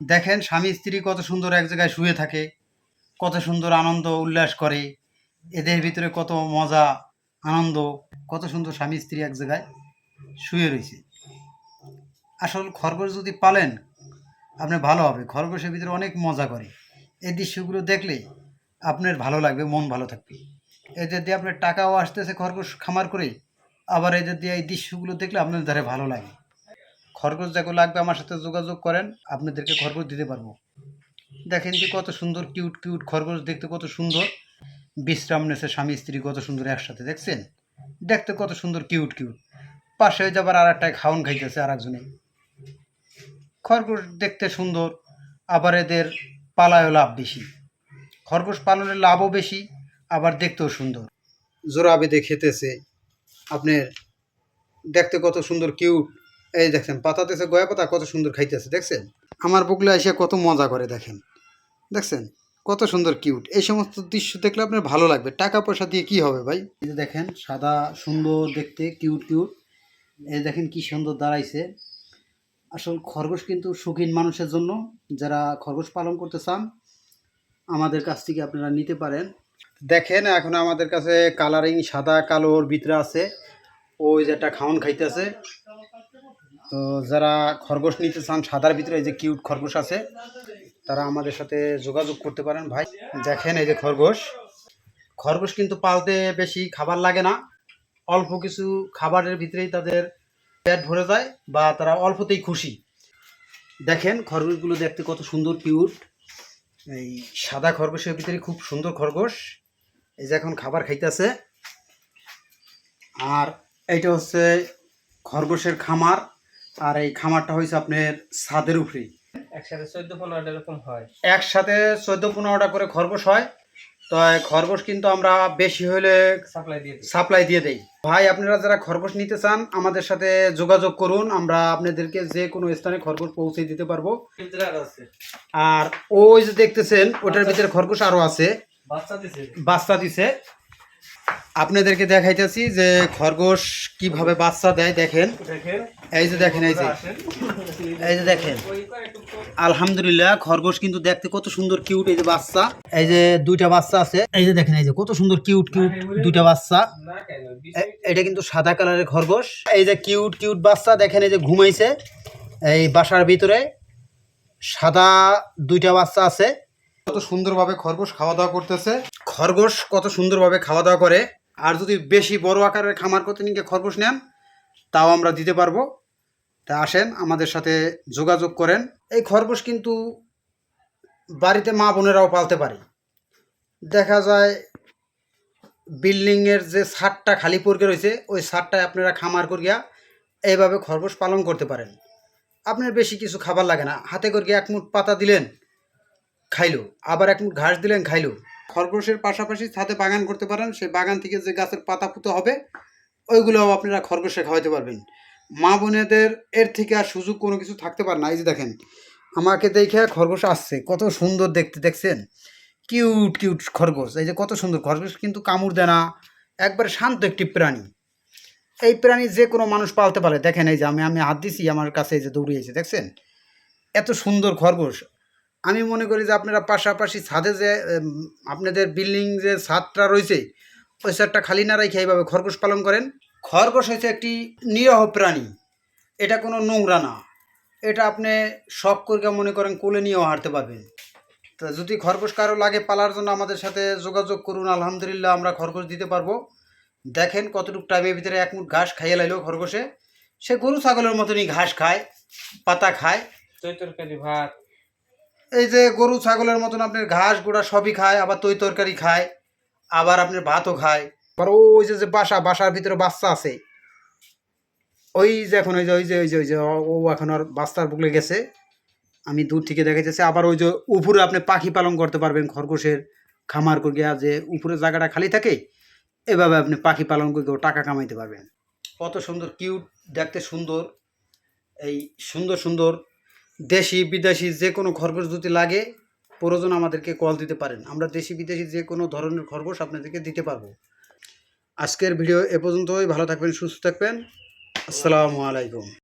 দেখেন স্বামী স্ত্রী কত সুন্দর এক জায়গায় শুয়ে থাকে, কত সুন্দর আনন্দ উল্লাস করে, এদের ভিতরে কত মজা, আনন্দ, কত সুন্দর স্বামী স্ত্রী এক জায়গায় শুয়ে রয়েছে। আসল খরগোশ যদি পালেন আপনার ভালো হবে, খরগোশের ভিতরে অনেক মজা করে। এই দৃশ্যগুলো দেখলে আপনার ভালো লাগবে, মন ভালো থাকবে। এদের দিয়ে আপনার টাকাও আসতেছে খরগোশ খামার করে, আবার এদের দিয়ে এই দৃশ্যগুলো দেখলে আপনার ধারে ভালো লাগে। খরগোশ যাকে লাগবে আমার সাথে যোগাযোগ করেন, আপনাদেরকে খরগোশ দিতে পারব। দেখেন যে কত সুন্দর কিউট কিউট খরগোশ দেখতে কত সুন্দর। বিশ্রাম নেছে স্বামী, স্ত্রী কত সুন্দর একসাথে, দেখছেন? দেখতে কত সুন্দর কিউট কিউট পাশে হয়ে যাবার আর একটাই খাওয়ান খাইতেছে আর একজনে খরগোশ দেখতে সুন্দর, আবার এদের পালায়ও লাভ বেশি। খরগোশ পালনের লাভও বেশি, আবার দেখতেও সুন্দর। জোড়া বেঁধে খেতেছে। আপনার দেখতে কত সুন্দর কিউট এই দেখছেন পাতাতেছে গয়া পাতা, কত সুন্দর খাইতেছে, দেখছেন? আমার বকলে এসে কত মজা করে, দেখেন। দেখছেন? কত সুন্দর কিউট এই সমস্ত দৃশ্য দেখলে আপনার ভালো লাগবে। টাকা পয়সা দিয়ে কি হবে ভাই? এই যে দেখেন, সাদা, সুন্দর দেখতে কিউট কিউট এই দেখেন কি সুন্দর দাঁড়াইছে। আসল খরগোশ কিন্তু শৌখিন মানুষের জন্য। যারা খরগোশ পালন করতে চান, আমাদের কাছ থেকে আপনারা নিতে পারেন। দেখেন, এখন আমাদের কাছে কালারিং সাদা, কালোর ভিতরে আছে। ওই যে একটা খাওয়ান খাইতেছে। তো যারা খরগোশ নিতে চান, সাদার ভিতরে এই যে কিউট খরগোশ আছে, তারা আমাদের সাথে যোগাযোগ করতে পারেন। ভাই, দেখেন এই যে খরগোশ। খরগোশ কিন্তু পালতে বেশি খাবার লাগে না। অল্প কিছু খাবারের ভিতরেই তাদের পেট ভরে যায় বা তারা অল্পতেই খুশি। দেখেন খরগোশগুলো দেখতে কত সুন্দর কিউট। এই সাদা খরগোশের ভিতরে খুব সুন্দর খরগোশ। এই যে এখন খাবার খাইতেছে। আর এইটা হচ্ছে খরগোশের খামার। আর এই খামারটা হয়েছে আপনার ছাদের উপরে একসাথে চোদ্দ পনেরোটা এরকম হয়। একসাথে চোদ্দ পনেরোটা করে খরগোশ হয়। তো খরগোশ কিন্তু আমরা বেশি হলে সাপ্লাই দিয়ে সাপ্লাই দিয়ে দেই। ভাই আপনারা যারা খরগোশ নিতে চান আমাদের সাথে যোগাযোগ করুন। আমরা আপনাদেরকে যে কোনো স্থানে খরগোশ পৌঁছে দিতে পারব। আরও আছে। আর ওই যে দেখতেছেন ওটার ভিতরে খরগোশ আরও আছে। বাচ্চা দিছে। বাচ্চা দিছে। আপনাদেরকে দেখাইতেছি যে খরগোশ কীভাবে বাচ্চা দেয় দেখেন। এই যে দেখেন এই যে। এই যে দেখেন। আলহামদুলিল্লাহ খরগোশ কিন্তু দেখতে কত সুন্দর কিউট এই যে বাচ্চা। এই যে দুইটা বাচ্চা আছে। এই যে দেখেন এই যে কত সুন্দর কিউট কিউট দুইটা বাচ্চা। এটা কিন্তু সাদা কালারের খরগোশ। এই যে কিউট কিউট বাচ্চা দেখেন এই যে ঘুমাইছে। এই বাসার ভিতরে সাদা দুইটা বাচ্চা আছে। কত সুন্দরভাবে খরগোশ খাওয়া দাওয়া করতেছে। খরগোশ কত সুন্দরভাবে খাওয়া দাওয়া করে। আর যদি বেশি বড় আকারের খামার করতে নিয়ে খরগোশ নেন, তাও আমরা দিতে পারব। তা আসেন, আমাদের সাথে যোগাযোগ করেন। এই খরগোশ কিন্তু বাড়িতে মা বোনেরাও পালতে পারে। দেখা যায়, বিল্ডিংয়ের যে ছাদটা খালি পড়কে রয়েছে, ওই ছাদটায় আপনারা খামার করিয়া এইভাবে খরগোশ পালন করতে পারেন। আপনার বেশি কিছু খাবার লাগে না। হাতে করে এক মুঠ পাতা দিলেন, খাইলো। আবার এক মুঠ ঘাস দিলেন, খাইলো। খরগোশের পাশাপাশি ছাদে বাগান করতে পারেন। সেই বাগান থেকে যে গাছের পাতা পুতো হবে, ওইগুলোও আপনারা খরগোশে খাওয়াতে পারবেন। মা বোনেদের এর থেকে আর সুযোগ কোনো কিছু থাকতে পারে না। এই যে দেখেন, আমাকে দেখে খরগোশ আসছে। কত সুন্দর দেখতে, দেখছেন? কিউট কিউট খরগোশ। এই যে কত সুন্দর খরগোশ, কিন্তু কামড় দেয় না। একবারে শান্ত একটি প্রাণী। এই প্রাণী যে কোনো মানুষ পালতে পারে। দেখেন এই যে আমি আমি হাত দিছি, আমার কাছে এই যে দৌড়িয়েছে, দেখছেন? এত সুন্দর খরগোশ। আমি মনে করি যে আপনারা পাশাপাশি ছাদে যে আপনাদের বিল্ডিং যে ছাদটা রয়েছে, ওই ছাদটা খালি না রেখে এইভাবে খরগোশ পালন করেন। খরগোশ হচ্ছে একটি নিরহ প্রাণী। এটা কোনো নোংরা না। এটা আপনি শখ করে মনে করেন কোলে নিয়েও হাঁটতে পারবেন। তা যদি খরগোশ কারও লাগে পালার জন্য আমাদের সাথে যোগাযোগ করুন, আলহামদুলিল্লাহ আমরা খরগোশ দিতে পারব। দেখেন কতটুকু টাইমের ভিতরে এক মুঠ ঘাস খাইয়ে লাইলো খরগোশে। সে গরু ছাগলের মতনই ঘাস খায়, পাতা খায়। তৈ তরকারি ভাত। এই যে গরু, ছাগলের মতন আপনার ঘাস গোড়া সবই খায়, আবার তৈ তরকারি খায়, আবার আপনার ভাতও খায়। আবার ওই যে যে বাসা, বাসার ভিতরে বাচ্চা আছে, ওই যে এখন, ওই যে ওই যে ওই যে ওই যে, ও- এখন আর বাচ্চার বুকলে গেছে। আমি দূর থেকে দেখা যাচ্ছে আবার ওই যে উপরে আপনি পাখি পালন করতে পারবেন, খরগোশের খামার করে যে উপরে জায়গাটা খালি থাকে, এভাবে আপনি পাখি পালন করে টাকা কামাইতে পারবেন। কত সুন্দর কিউট দেখতে সুন্দর, এই সুন্দর সুন্দর দেশি, বিদেশি যে কোনো খরগোশ যদি লাগে, প্রয়োজন আমাদেরকে কল দিতে পারেন। আমরা দেশি, বিদেশি যে কোনো ধরনের খরগোশ আপনাদেরকে দিতে পারব। আজকের ভিডিও এ পর্যন্তই। ভালো থাকবেন, সুস্থ থাকবেন। আসসালামু আলাইকুম।